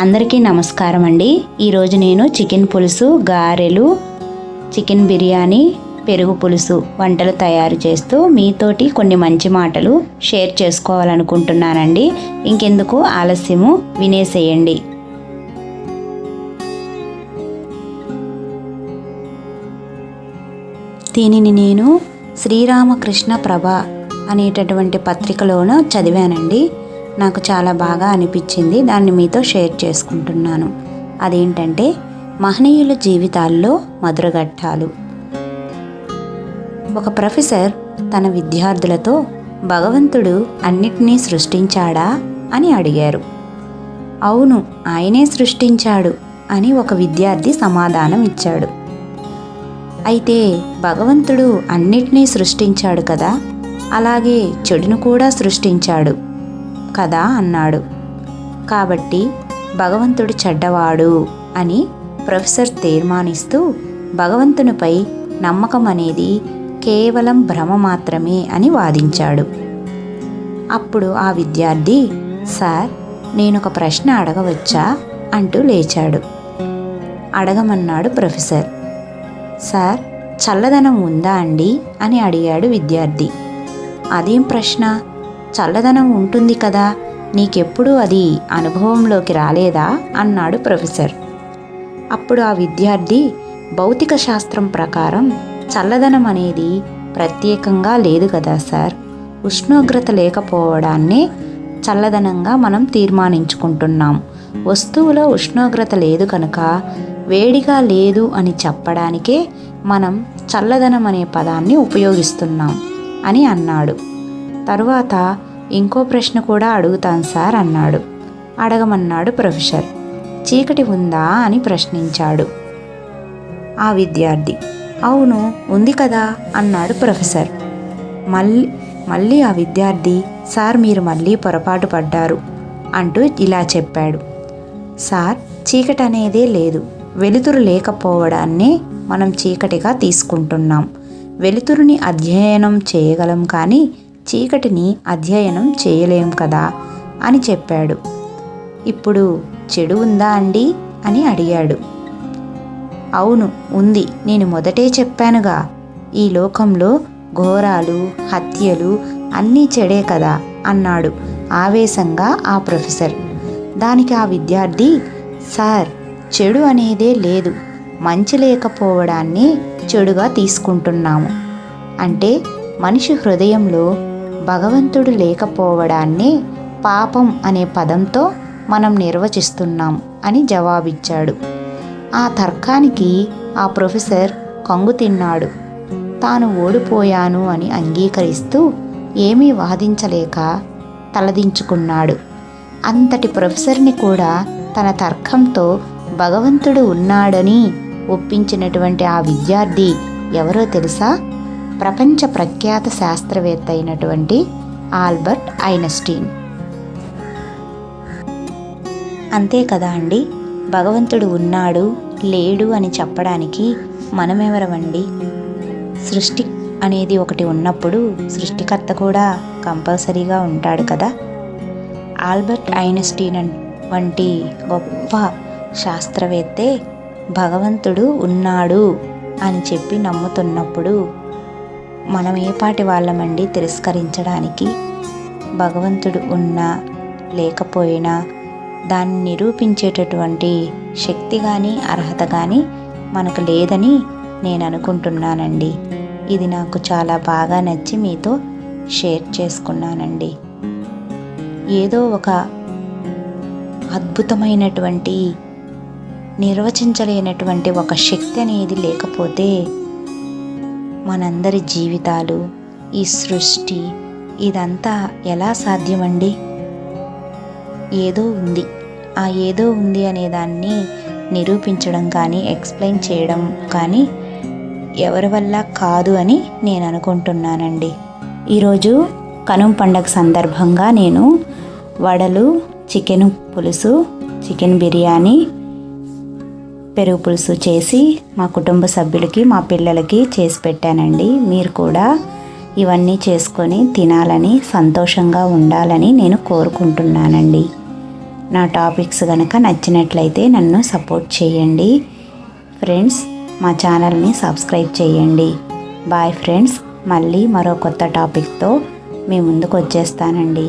అందరికీ నమస్కారం అండి. ఈరోజు నేను చికెన్ పులుసు గారెలు చికెన్ బిర్యానీ పెరుగు పులుసు వంటలు తయారు చేస్తూ మీతోటి కొన్ని మంచి మాటలు షేర్ చేసుకోవాలనుకుంటున్నానండి. ఇంకెందుకు ఆలస్యము వినేసేయండి. దీనిని నేను శ్రీరామకృష్ణ ప్రభ అనేటటువంటి పత్రికలోనూ చదివానండి. నాకు చాలా బాగా అనిపించింది. దాన్ని మీతో షేర్ చేసుకుంటున్నాను. అదేంటంటే మహనీయుల జీవితాల్లో మధురఘట్టాలు. ఒక ప్రొఫెసర్ తన విద్యార్థులతో భగవంతుడు అన్నిటినీ సృష్టించాడా? అని అడిగారు. అవును ఆయనే సృష్టించాడు అని ఒక విద్యార్థి సమాధానం ఇచ్చాడు. అయితే భగవంతుడు అన్నిటినీ సృష్టించాడు కదా? అలాగే చెడును కూడా సృష్టించాడు. కదా అన్నాడు. కాబట్టి భగవంతుడు చెడ్డవాడు అని ప్రొఫెసర్ తీర్మానిస్తూ భగవంతునిపై నమ్మకం అనేది కేవలం భ్రమ మాత్రమే అని వాదించాడు. అప్పుడు ఆ విద్యార్థి సార్ నేను ఒక ప్రశ్న అడగవచ్చా? అంటూ లేచాడు. అడగమన్నాడు ప్రొఫెసర్. సార్ చల్లదనం ఉందా అండి? అని అడిగాడు విద్యార్థి. అదేం ప్రశ్న? చల్లదనం ఉంటుంది కదా నీకెప్పుడు అది అనుభవంలోకి రాలేదా? అన్నాడు ప్రొఫెసర్. అప్పుడు ఆ విద్యార్థి భౌతిక శాస్త్రం ప్రకారం చల్లదనం అనేది ప్రత్యేకంగా లేదు కదా సార్? ఉష్ణోగ్రత లేకపోవడాన్నే చల్లదనంగా మనం తీర్మానించుకుంటున్నాం. వస్తువులో ఉష్ణోగ్రత లేదు కనుక వేడిగా లేదు అని చెప్పడానికే మనం చల్లదనం అనే పదాన్ని ఉపయోగిస్తున్నాం అని అన్నాడు. తరువాత ఇంకో ప్రశ్న కూడా అడుగుతాను సార్ అన్నాడు. అడగమన్నాడు ప్రొఫెసర్. చీకటి ఉందా అని ప్రశ్నించాడు. ఆ విద్యార్థి అవును ఉంది కదా అన్నాడు ప్రొఫెసర్. మళ్ళీ మళ్ళీ ఆ విద్యార్థి సార్ మీరు మళ్ళీ పొరపాటు పడ్డారు అంటూ ఇలా చెప్పాడు. సార్ చీకటి అనేదే లేదు. వెలుతురు లేకపోవడాన్నే మనం చీకటిగా తీసుకుంటున్నాం. వెలుతురుని అధ్యయనం చేయగలం కానీ చీకటిని అధ్యయనం చేయలేం కదా? అని చెప్పాడు. ఇప్పుడు చెడు ఉందా అండి? అని అడిగాడు. అవును ఉంది. నేను మొదటే చెప్పానుగా. ఈ లోకంలో ఘోరాలు హత్యలు అన్నీ చెడే కదా? అన్నాడు ఆవేశంగా ఆ ప్రొఫెసర్. దానికి ఆ విద్యార్థి సార్ చెడు అనేదే లేదు. మంచి లేకపోవడాన్ని చెడుగా తీసుకుంటున్నాము. అంటే మనిషి హృదయంలో భగవంతుడు లేకపోవడాన్ని పాపం అనే పదంతో మనం నిర్వచిస్తున్నాం అని జవాబిచ్చాడు. ఆ తర్కానికి ఆ ప్రొఫెసర్ కంగు తిన్నాడు. తాను ఓడిపోయాను అని అంగీకరిస్తూ ఏమీ వాదించలేక తలదించుకున్నాడు. అంతటి ప్రొఫెసర్ని కూడా తన తర్కంతో భగవంతుడు ఉన్నాడని ఒప్పించినటువంటి ఆ విద్యార్థి ఎవరో తెలుసా? ప్రపంచ ప్రఖ్యాత శాస్త్రవేత్త అయినటువంటి ఆల్బర్ట్ ఐనస్టీన్. అంతే కదా అండి? భగవంతుడు ఉన్నాడు లేడు అని చెప్పడానికి మనమెవరమండి? సృష్టి అనేది ఒకటి ఉన్నప్పుడు సృష్టికర్త కూడా కంపల్సరీగా ఉంటాడు కదా? ఆల్బర్ట్ ఐనస్టీన్ వంటి గొప్ప శాస్త్రవేత్తే భగవంతుడు ఉన్నాడు అని చెప్పి నమ్ముతున్నప్పుడు మనం ఏ పాటి వాళ్ళమండి తిరస్కరించడానికి? భగవంతుడు ఉన్నా లేకపోయినా దాన్ని నిరూపించేటటువంటి శక్తి కానీ అర్హత కానీ మనకు లేదని నేను అనుకుంటున్నానండి ఇది నాకు చాలా బాగా నచ్చి మీతో షేర్ చేసుకున్నానండి. ఏదో ఒక అద్భుతమైనటువంటి నిర్వచించలేనటువంటి ఒక శక్తి అనేది లేకపోతే మనందరి జీవితాలు ఈ సృష్టి ఇదంతా ఎలా సాధ్యమండి? ఏదో ఉంది. ఆ ఏదో ఉంది అనేదాన్ని నిరూపించడం కానీ ఎక్స్ప్లెయిన్ చేయడం కానీ ఎవరి వల్ల కాదు అని నేను అనుకుంటున్నానండి. ఈరోజు కనుమ పండగ సందర్భంగా నేను వడలు చికెన్ పులుసు చికెన్ బిర్యానీ పెరుగు పులుసు చేసి మా కుటుంబ సభ్యులకి మా పిల్లలకి చేసి పెట్టానండి. మీరు కూడా ఇవన్నీ చేసుకొని తినాలని సంతోషంగా ఉండాలని నేను కోరుకుంటున్నానండి. నా టాపిక్స్ కనుక నచ్చినట్లయితే నన్ను సపోర్ట్ చేయండి. ఫ్రెండ్స్ మా ఛానల్ని సబ్స్క్రైబ్ చేయండి. బాయ్ ఫ్రెండ్స్ మళ్ళీ మరో కొత్త టాపిక్తో మీ ముందుకు వచ్చేస్తానండి.